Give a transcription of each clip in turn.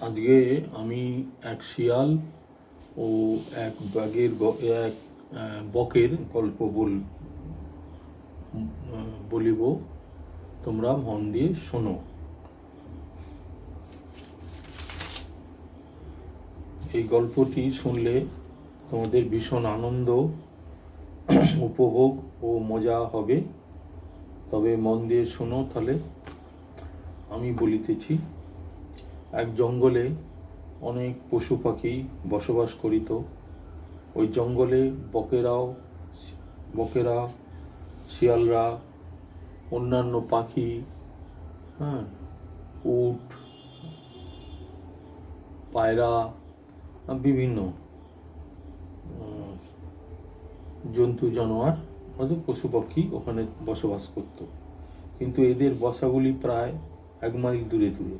আজকে আমি এক শিয়াল ও এক বাঘের এক বকের গল্প বল বলিব। তোমরা মন দিয়ে শোনো। এই গল্পটি শুনলে তোমাদের ভীষণ আনন্দ, উপভোগ ও মজা হবে। তবে মন দিয়ে শোনো তাহলে। আমি বলিতেছি, এক জঙ্গলে অনেক পশু পাখি বসবাস করিত। ওই জঙ্গলে বকেরাও, বকেরা, শিয়ালরা, অন্যান্য পাখি হ্যাঁ উট, পায়রা, বিভিন্ন জন্তু, জানোয়ার অর্থাৎ পশু পাখি ওখানে বসবাস করত। কিন্তু এদের বাসাগুলি প্রায় এক মাইল দূরে দূরে।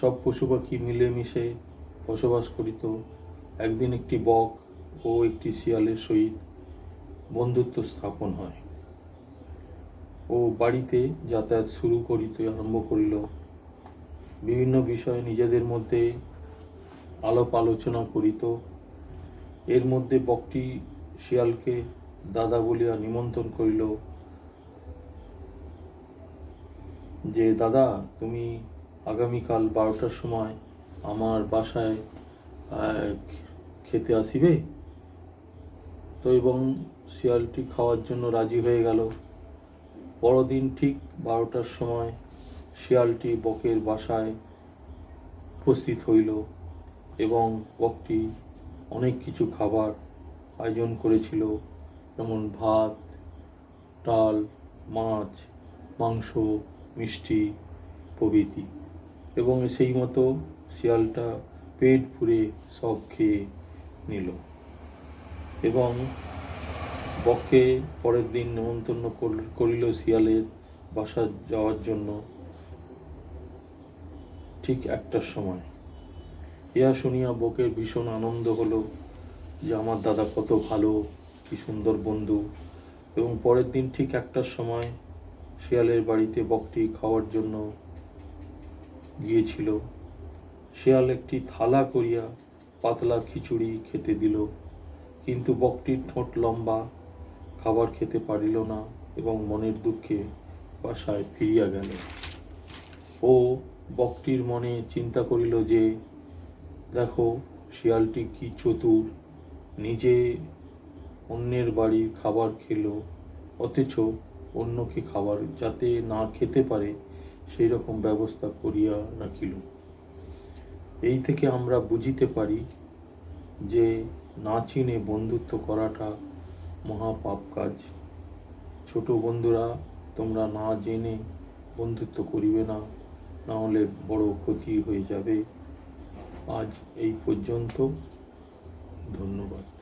সব পশু পাখি মিলেমিশে বসবাস করিত। একদিন একটি বক ও একটি শিয়ালের সহিত বন্ধুত্ব স্থাপন হয়। ও বাড়িতে যাতায়াত শুরু করিতে আরম্ভ করিল। বিভিন্ন বিষয়ে নিজেদের মধ্যে আলাপ আলোচনা করিত। এর মধ্যে বকটি শিয়ালকে দাদা বলিয়া নিমন্ত্রণ করিল। যে, দাদা, তুমি আগামীকাল বারোটার সময় আমার বাসায় খেতে আসিবে? তো এবং শিয়ালটি খাওয়ার জন্য রাজি হয়ে গেল। পরদিন ঠিক বারোটার সময় শিয়ালটি বকের বাসায় উপস্থিত হইল এবং বকটি অনেক কিছু খাবার আয়োজন করেছিল, যেমন ভাত, ডাল, মাছ, মাংস মিষ্টি প্রভৃতি। এবং সেই মতো শিয়ালটা পেট পুরে সব খেয়ে নিল। এবং বককে পরের দিন নেমন্তন্ন করিল শিয়ালের বাসা যাওয়ার জন্য ঠিক একটার সময়। ইহা শুনিয়া বকের ভীষণ আনন্দ হলো যে আমার দাদা কত ভালো, কি সুন্দর বন্ধু। এবং পরের দিন ঠিক একটার সময় শিয়ালের বাড়িতে বকটি খাওয়ার জন্য গিয়েছিল। শিয়াল একটি থালা করিয়া পাতলা খিচুড়ি খেতে দিল, কিন্তু বকটির ঠোঁট লম্বা, খাবার খেতে পারিল না এবং মনের দুঃখে বাসায় ফিরিয়া গেল। ও বকটির মনে চিন্তা করিল যে, দেখো, শিয়ালটি কি চতুর, নিজে অন্যের বাড়ির খাবার খেল, অথচ অন্যকে খাবার যাতে না খেতে পারে, সেই রকম ব্যবস্থা করিয়া রাখিল এই থেকে আমরা বুঝিতে পারি যে না চিনে বন্ধুত্ব করাটা মহাপাপ কাজ। ছোট বন্ধুরা, তোমরা না জেনে বন্ধুত্ব করিবে না না হলে বড় ক্ষতি হয়ে যাবে। আজ এই পর্যন্ত। ধন্যবাদ।